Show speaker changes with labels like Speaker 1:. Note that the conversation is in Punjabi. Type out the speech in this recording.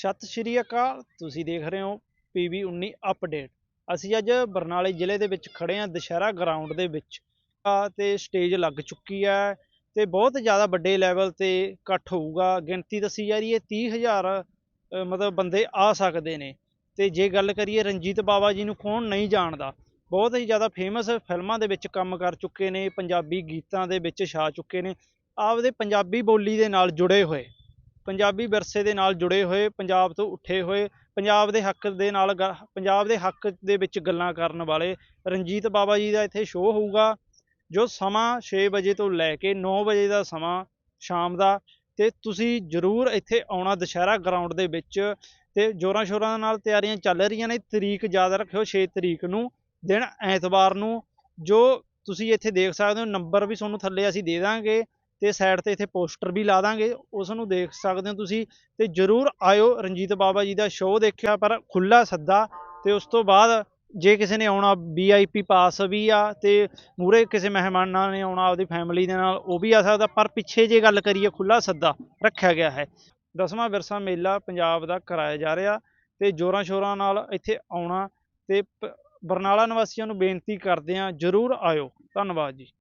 Speaker 1: ਸਤਿ ਸ਼੍ਰੀ ਅਕਾਲ ਤੁਸੀਂ ਦੇਖ ਰਹੇ ਹੋ ਪੀਵੀ 19 ਅਪਡੇਟ ਅਸੀਂ ਅੱਜ ਬਰਨਾਲੇ ਜ਼ਿਲ੍ਹੇ ਦੇ ਵਿੱਚ ਖੜੇ ਹਾਂ ਦੁਸ਼ਹਿਰਾ ਗਰਾਊਂਡ ਦੇ ਵਿੱਚ। ਆ ਤੇ ਸਟੇਜ ਲੱਗ ਚੁੱਕੀ ਹੈ ਤੇ ਬਹੁਤ ਜ਼ਿਆਦਾ ਵੱਡੇ ਲੈਵਲ ਤੇ ਇਕੱਠ ਹੋਊਗਾ। ਗਿਣਤੀ ਦੱਸੀ ਜਾ ਰਹੀ ਹੈ 30000 ਅ, ਮਤਲਬ ਬੰਦੇ ਆ ਸਕਦੇ ਨੇ। ਤੇ ਜੇ ਗੱਲ ਕਰੀਏ ਰਣਜੀਤ ਬਾਵਾ ਜੀ ਨੂੰ ਕੌਣ ਨਹੀਂ ਜਾਣਦਾ। ਬਹੁਤ ਹੀ ਜ਼ਿਆਦਾ ਫੇਮਸ ਫਿਲਮਾਂ ਦੇ ਵਿੱਚ ਕੰਮ ਕਰ ਚੁੱਕੇ ਨੇ ਪੰਜਾਬੀ ਗੀਤਾਂ ਦੇ ਵਿੱਚ ਛਾ ਚੁੱਕੇ ਨੇ। ਆਪਦੇ ਪੰਜਾਬੀ ਬੋਲੀ ਦੇ ਨਾਲ ਜੁੜੇ ਹੋਏ। ਪੰਜਾਬੀ ਵਿਰਸੇ ਦੇ ਨਾਲ ਜੁੜੇ ਹੋਏ, ਪੰਜਾਬ ਤੋਂ ਉੱਠੇ ਹੋਏ, ਪੰਜਾਬ ਦੇ ਹੱਕ ਦੇ ਨਾਲ ਗ- ਪੰਜਾਬ ਦੇ ਹੱਕ ਦੇ ਵਿੱਚ ਗੱਲਾਂ ਕਰਨ ਵਾਲੇ ਰਣਜੀਤ ਬਾਵਾ ਜੀ ਦਾ ਇੱਥੇ ਸ਼ੋਅ ਹੋਊਗਾ, ਜੋ ਸਮਾਂ 6 ਵਜੇ ਤੋਂ ਲੈ ਕੇ 9 ਵਜੇ ਦਾ ਸਮਾਂ ਸ਼ਾਮ ਦਾ, ਤੇ ਤੁਸੀਂ ਜ਼ਰੂਰ ਇੱਥੇ ਆਉਣਾ ਦੁਸ਼ਹਿਰਾ ਗਰਾਊਂਡ ਦੇ ਵਿੱਚ, ਤੇ ਜੋਰਾਂ ਸ਼ੋਰਾਂ ਨਾਲ ਤਿਆਰੀਆਂ ਚੱਲ ਰਹੀਆਂ ਨੇ, ਤਰੀਕ ਯਾਦ ਰੱਖਿਓ 6 ਤਰੀਕ ਨੂੰ, ਦਿਨ ਐਤਵਾਰ ਨੂੰ, ਜੋ ਤੁਸੀਂ ਇੱਥੇ ਦੇਖ ਸਕਦੇ ਹੋ, ਨੰਬਰ ਵੀ ਤੁਹਾਨੂੰ ਥੱਲੇ ਅਸੀਂ ਦੇ ਦਾਂਗੇ ਤੇ ਸਾਈਡ ਤੇ ਇੱਥੇ ਪੋਸਟਰ ਵੀ ਲਾ ਦਾਂਗੇ ਉਸ ਨੂੰ ਦੇਖ ਸਕਦੇ ਹੋ ਤੁਸੀਂ ਤੇ ਜਰੂਰ ਆਇਓ ਰਣਜੀਤ ਬਾਬਾ ਜੀ ਦਾ ਸ਼ੋਅ ਦੇਖਿਆ, ਪਰ ਖੁੱਲਾ ਸੱਦਾ ਤੇ ਉਸ ਤੋਂ ਬਾਅਦ ਜੇ ਕਿਸੇ ਨੇ ਆਉਣਾ ਵੀਆਈਪੀ ਪਾਸ ਵੀ ਆ ਤੇ ਮੂਰੇ ਕਿਸੇ ਮਹਿਮਾਨਾਂ ਨੇ ਆਉਣਾ ਆਪਦੀ ਫੈਮਿਲੀ ਦੇ ਨਾਲ, ਉਹ ਵੀ ਆ ਸਕਦਾ, ਪਰ ਪਿੱਛੇ ਜੇ ਗੱਲ ਕਰੀਏ ਖੁੱਲਾ ਸੱਦਾ ਰੱਖਿਆ ਗਿਆ ਹੈ। ਦਸਵਾਂ ਵਿਰਸਾ ਮੇਲਾ ਪੰਜਾਬ ਦਾ ਕਰਾਇਆ ਜਾ ਰਿਹਾ ਤੇ ਜੋਰਾਂ ਸ਼ੋਰਾਂ ਨਾਲ ਇੱਥੇ ਆਉਣਾ ਤੇ ਪ- ਬਰਨਾਲਾ ਨਿਵਾਸੀਆਂ ਨੂੰ ਬੇਨਤੀ ਕਰਦੇ ਆ ਜਰੂਰ ਆਇਓ। ਧੰਨਵਾਦ ਜੀ।